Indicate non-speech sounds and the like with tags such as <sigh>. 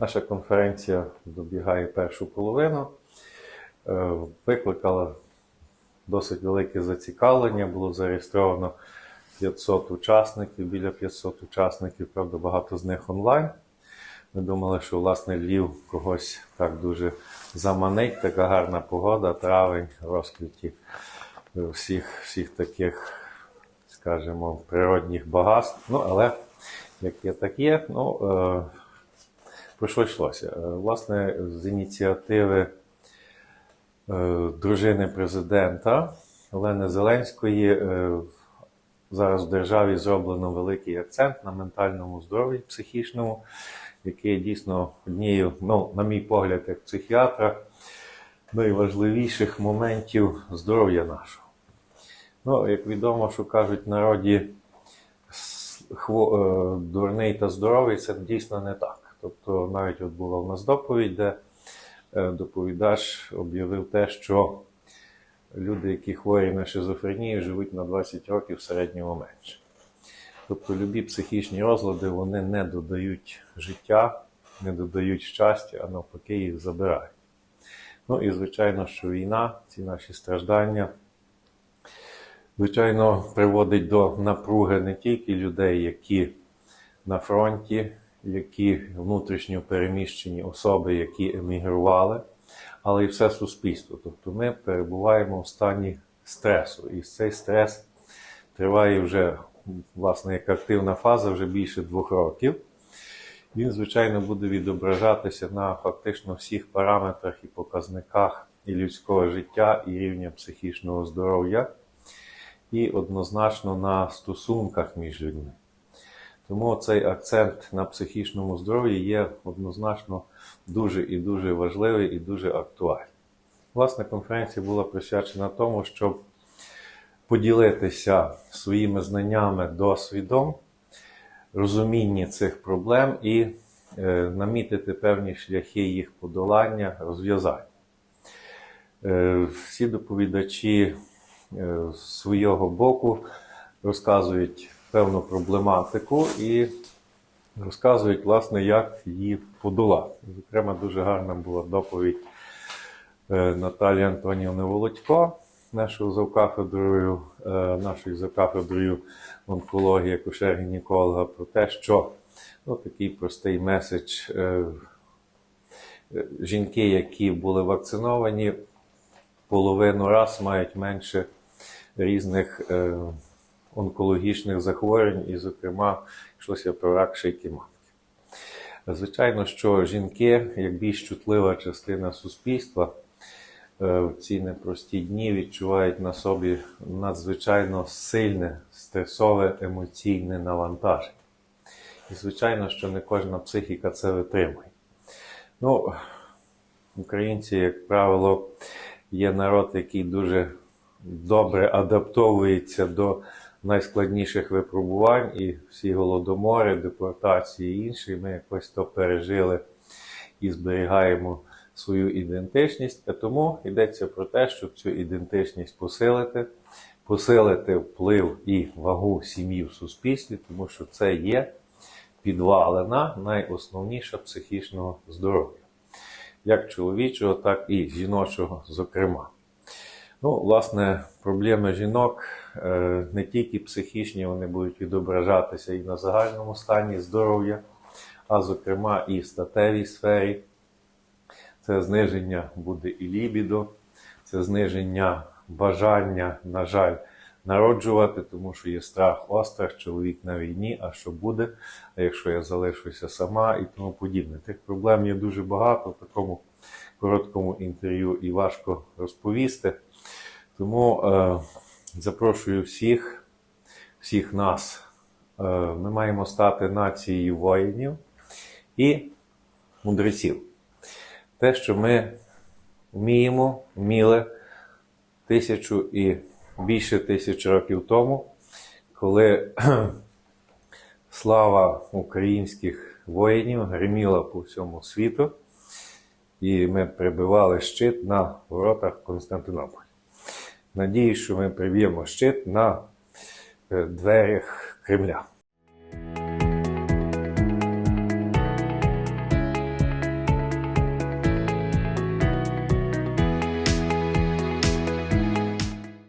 Наша конференція добігає першу половину. Е, Викликала досить велике зацікавлення. Було зареєстровано 500 учасників, біля 500 учасників, правда, багато з них онлайн. Ми думали, що власне Львів когось так дуже заманить, така гарна погода, травень, розквіті всіх, всіх таких, скажімо, природних багатств. Ну, але як є, так є. Ну, е, про що йшлося? Е, Власне, з ініціативи е, дружини президента Олени Зеленської е, зараз в державі зроблено великий акцент на ментальному здоров'ї психічному, який дійсно однією, ну, на мій погляд, як психіатра, найважливіших моментів здоров'я нашого. Ну, як відомо, що кажуть народі, дурний та здоровий це дійсно не так. Тобто, навіть от була в нас доповідь, де е, доповідач об'явив те, що люди, які хворі на шизофренію, живуть на 20 років в середньому менше. Тобто любі психічні розлади вони не додають життя, не додають щастя, а навпаки їх забирають. Ну і звичайно, що війна, ці наші страждання, звичайно, приводить до напруги не тільки людей, які на фронті, які внутрішньо переміщені особи, які емігрували, але і все суспільство. Тобто ми перебуваємо в стані стресу. І цей стрес триває вже, власне, як активна фаза вже більше двох років. Він, звичайно, буде відображатися на фактично всіх параметрах і показниках і людського життя, і рівня психічного здоров'я, і однозначно на стосунках між людьми. Тому цей акцент на психічному здоров'ї є однозначно дуже і дуже важливий і дуже актуальний. Власне, конференція була присвячена тому, щоб поділитися своїми знаннями, досвідом, розуміння цих проблем і е, намітити певні шляхи їх подолання, розв'язання. Е, всі доповідачі е, з свого боку розказують певну проблематику і розказують, власне, як її подолати. Зокрема, дуже гарна була доповідь е, Наталії Антонівни Володько, нашою завкафедрою, е, нашою завкафедрою онкології, акушер-гінеколога, про те, що ну, такий простий меседж. е, Жінки, які були вакциновані, половину раз мають менше різних онкологічних захворювань, і, зокрема, йшлося про рак шийки матки. Звичайно, що жінки, як більш чутлива частина суспільства, е, в ці непрості дні відчувають на собі надзвичайно сильне стресове емоційне навантаження. І, звичайно, що не кожна психіка це витримує. Ну, українці, як правило, є народ, який дуже добре адаптовується до найскладніших випробувань, і всі голодомори, депортації і інші, ми якось то пережили і зберігаємо свою ідентичність. А тому йдеться про те, щоб цю ідентичність посилити, посилити вплив і вагу сім'ї в суспільстві, тому що це є підвалина найосновніша психічного здоров'я, як чоловічого, так і жіночого, зокрема. Ну, власне, проблеми жінок е, не тільки психічні, вони будуть відображатися і на загальному стані здоров'я, а зокрема і в статевій сфері. Це зниження буде і лібідо, це зниження бажання, на жаль, народжувати, тому що є страх, острах, чоловік на війні, а що буде, якщо я залишуся сама і тому подібне. Тих проблем є дуже багато в такому короткому інтерв'ю і важко розповісти. Тому е, запрошую всіх, всіх нас. Е, ми маємо стати нацією воїнів і мудреців. Те, що ми вміємо, вміли тисячу і більше тисяч років тому, коли <clears throat> слава українських воїнів гриміла по всьому світу, і ми прибивали щит на воротах Константинополя. Надіюсь, що ми приб'ємо щит на е, дверях Кремля.